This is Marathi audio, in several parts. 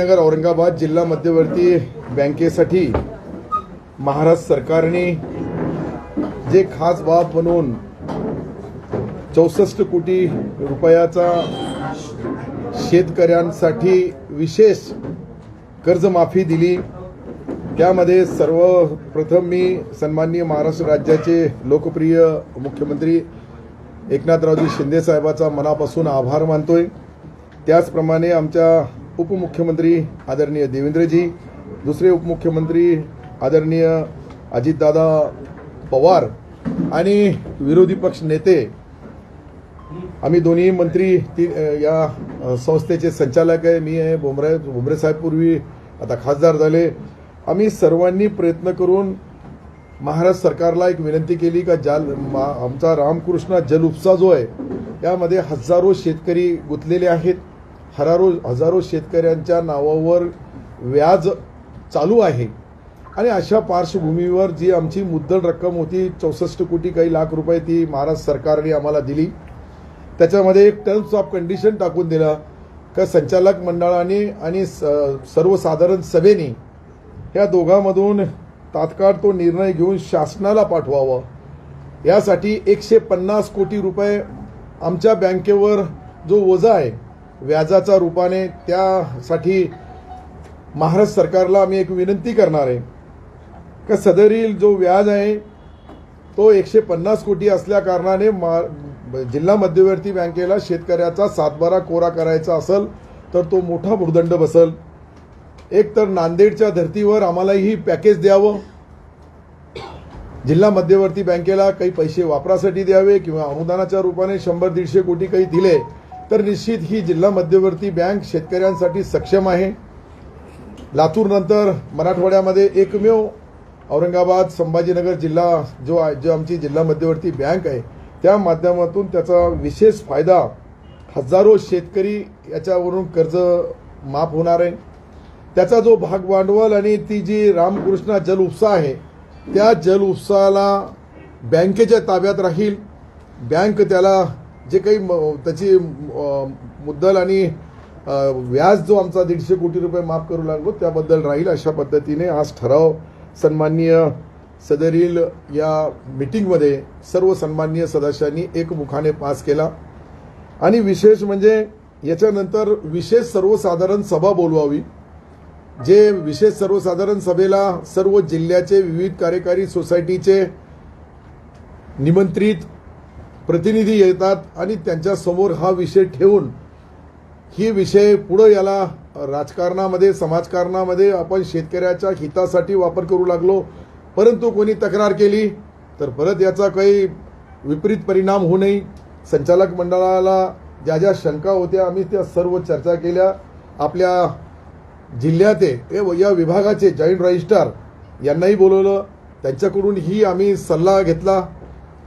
संभाजीनगर औरंगाबाद जिल्हा मध्यवर्ती बँकेसाठी महाराष्ट्र सरकारने जे खास बाब म्हणून चौसष्ट कोटी रुपयाचा शेतकऱ्यांसाठी विशेष कर्जमाफी दिली. त्यामध्ये सर्वप्रथम मी सन्माननीय महाराष्ट्र राज्याचे लोकप्रिय मुख्यमंत्री एकनाथरावजी शिंदे साहेबाचा मनापासून आभार मानतोय. त्याचप्रमाणे आमच्या उपमुख्यमंत्री आदरणीय देवेंद्रजी दुसरे उपमुख्यमंत्री आदरणीय अजितदादा पवार आणि विरोधी पक्ष नेते आम्ही दोन्ही मंत्री ती या संस्थेचे संचालक आहे मी आहे भोमरे भोमरे साहेब पूर्वी आता खासदार झाले. आम्ही सर्वांनी प्रयत्न करून महाराष्ट्र सरकारला एक विनंती केली का जाल मा- आमचा रामकृष्ण जल उपसा जो आहे यामध्ये हजारो शेतकरी गुंतलेले आहेत. हरारो हजारो शेतकऱ्यांच्या नावावर व्याज चालू आहे. आणि अशा पार्श्वभूमीवर जी आमची मुद्दल रक्कम होती चौसष्ट कोटी काही लाख रुपये ती महाराष्ट्र सरकारने आम्हाला दिली. त्याच्यामध्ये एक टर्म्स ऑफ कंडिशन टाकून दिलं का संचालक मंडळाने आणि स- सर्वसाधारण सभेने या दोघांमधून तात्काळ तो निर्णय घेऊन शासनाला पाठवावं. यासाठी एकशे पन्नास कोटी रुपये आमच्या बँकेवर जो ओझा आहे व्याजाच्या रूपाने त्यासाठी महाराष्ट्र सरकारला आम्ही एक विनंती करणार आहे. का सदरील जो व्याज आहे तो एकशे पन्नास कोटी असल्या कारणाने मा जिल्हा मध्यवर्ती बँकेला शेतकऱ्याचा सातबारा कोरा करायचा असेल तर तो मोठा भूर्दंड बसल. एक तर नांदेडच्या धर्तीवर आम्हालाही पॅकेज द्यावं. जिल्हा मध्यवर्ती बँकेला काही पैसे वापरासाठी द्यावे किंवा अनुदानाच्या रूपाने शंभर दीडशे कोटी काही दिले तर निश्चित ही जिल्हा मध्यवर्ती बँक शेतकऱ्यांसाठी सक्षम आहे. लातूरनंतर मराठवाड्यामध्ये एकमेव औरंगाबाद संभाजीनगर जिल्हा जो आहे- जो आमची जिल्हा मध्यवर्ती बँक आहे त्या माध्यमातून त्याचा विशेष फायदा हजारो शेतकरी याच्यावरून कर्ज माफ होणार आहे. त्याचा जो भाग भांडवल आणि ती जी रामकृष्ण जल उपसा आहे त्या जल उपसाला बँकेच्या ताब्यात राहील. बँक त्याला जे काही म- त्याची मुद्दल आणि व्याज जो आमचा दीडशे कोटी रुपये माफ करू लागलो त्याबद्दल राहील अशा पद्धतीने आज ठराव सन्माननीय सदरील या मीटिंगमध्ये सर्व सन्माननीय सदस्यांनी एकमुखाने पास केला. आणि विशेष म्हणजे याच्यानंतर विशेष सर्वसाधारण सभा बोलवावी जे विशेष सर्वसाधारण सभेला सर्व जिल्ह्याचे विविध कार्यकारी सोसायटीचे निमंत्रित प्रतिनिधी येतात आणि त्यांच्यासमोर हा विषय ठेवून ही विषय पुढं याला राजकारणामध्ये समाजकारणामध्ये आपण शेतकऱ्याच्या हितासाठी वापर करू लागलो. परंतु कोणी तक्रार केली तर परत याचा काही विपरीत परिणाम होऊ नये. संचालक मंडळाला ज्या ज्या शंका होत्या आम्ही त्या सर्व चर्चा केल्या. आपल्या जिल्ह्याचे या विभागाचे जॉईंट रजिस्ट्रार यांनाही बोलवलं. त्यांच्याकडून ही आम्ही सल्ला घेतला.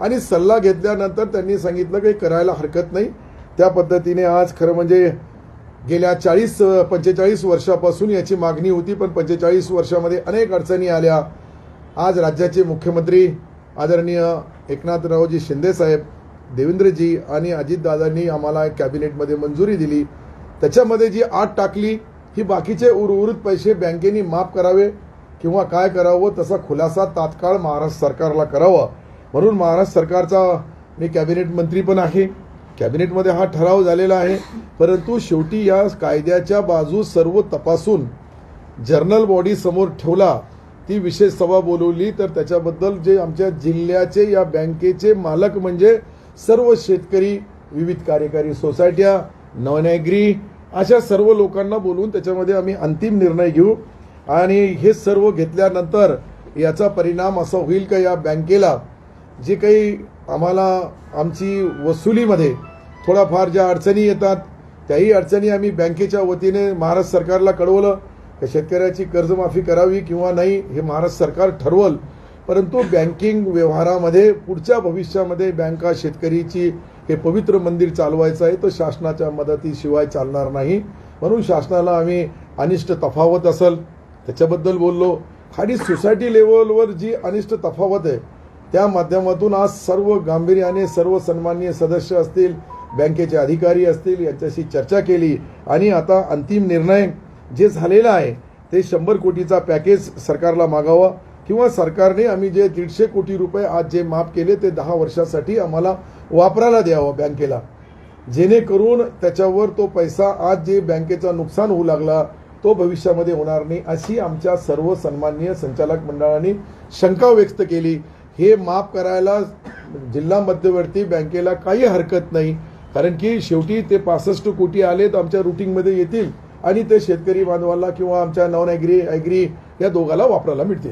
आणि सल्ला घेतल्यानंतर त्यांनी सांगितलं काही करायला हरकत नाही. त्या पद्धतीने आज खरं म्हणजे गेल्या चाळीस पंचेचाळीस वर्षापासून याची मागणी होती पण पंचेचाळीस वर्षामध्ये अनेक अडचणी आल्या. आज राज्याचे मुख्यमंत्री आदरणीय एकनाथरावजी शिंदेसाहेब देवेंद्रजी आणि अजितदादांनी आम्हाला कॅबिनेटमध्ये मंजुरी दिली. त्याच्यामध्ये जी आठ टाकली ही बाकीचे उर्वरित पैसे बँकेने माफ करावे किंवा काय करावं तसा खुलासा तात्काळ महाराष्ट्र सरकारला करावा. म्हणून महाराष्ट्र सरकारचा मी कॅबिनेट मंत्री पण आहे. कॅबिनेटमध्ये हा ठराव झालेला आहे. परंतु शेवटी या कायद्याच्या बाजू सर्व तपासून जर्नल बॉडी समोर ठेवला ती विशेष सभा बोलवली. तर त्याच्याबद्दल जे आमच्या जिल्ह्याचे या बँकेचे मालक म्हणजे सर्व शेतकरी विविध कार्यकारी सोसायट्या नवनागरी अशा सर्व लोकांना बोलवून त्याच्यामध्ये आम्ही अंतिम निर्णय घेऊ. आणि हे सर्व घेतल्यानंतर याचा परिणाम असा होईल का या बँकेला? जे काही आम्हाला आमची वसुलीमध्ये थोडाफार ज्या अडचणी येतात त्याही अडचणी आम्ही बँकेच्या वतीने महाराष्ट्र सरकारला कळवलं. का शेतकऱ्याची कर्जमाफी करावी किंवा नाही हे महाराष्ट्र सरकार ठरवल. परंतु बँकिंग व्यवहारामध्ये पुढच्या भविष्यामध्ये बँका शेतकरीची हे पवित्र मंदिर चालवायचं आहे तर शासनाच्या मदतीशिवाय चालणार नाही. म्हणून शासनाला आम्ही अनिष्ट तफावत असेल त्याच्याबद्दल बोललो. खाली सोसायटी लेवलवर जी अनिष्ट तफावत आहे त्या माध्यमातून आज सर्व गांभीर्याने सर्व सन्माननीय सदस्य असतील बँकेचे अधिकारी असतील यांच्याशी चर्चा केली. आणि आता अंतिम निर्णय जे झालेलं आहे ते शंभर कोटीचा पॅकेज सरकारला मागावा किंवा सरकारने आम्ही जे दीडशे कोटी रुपये आज जे माफ केले ते दहा वर्षासाठी आम्हाला वापरायला द्यावं बँकेला. जेणेकरून त्याच्यावर तो पैसा आज जे बँकेचं नुकसान होऊ लागला तो भविष्यामध्ये होणार नाही अशी आमच्या सर्व सन्माननीय संचालक मंडळाने शंका व्यक्त केली. हे माफ करायला जिल्हा मध्यवर्ती बँकेला काही हरकत नाही. कारण की शेवटी ते पासष्ट कोटी आले तर आमच्या रुटीनमध्ये येतील. आणि ते शेतकरी बांधवाला किंवा आमच्या नॉन ॲग्री ॲग्री या दोघाला वापरायला मिळतील.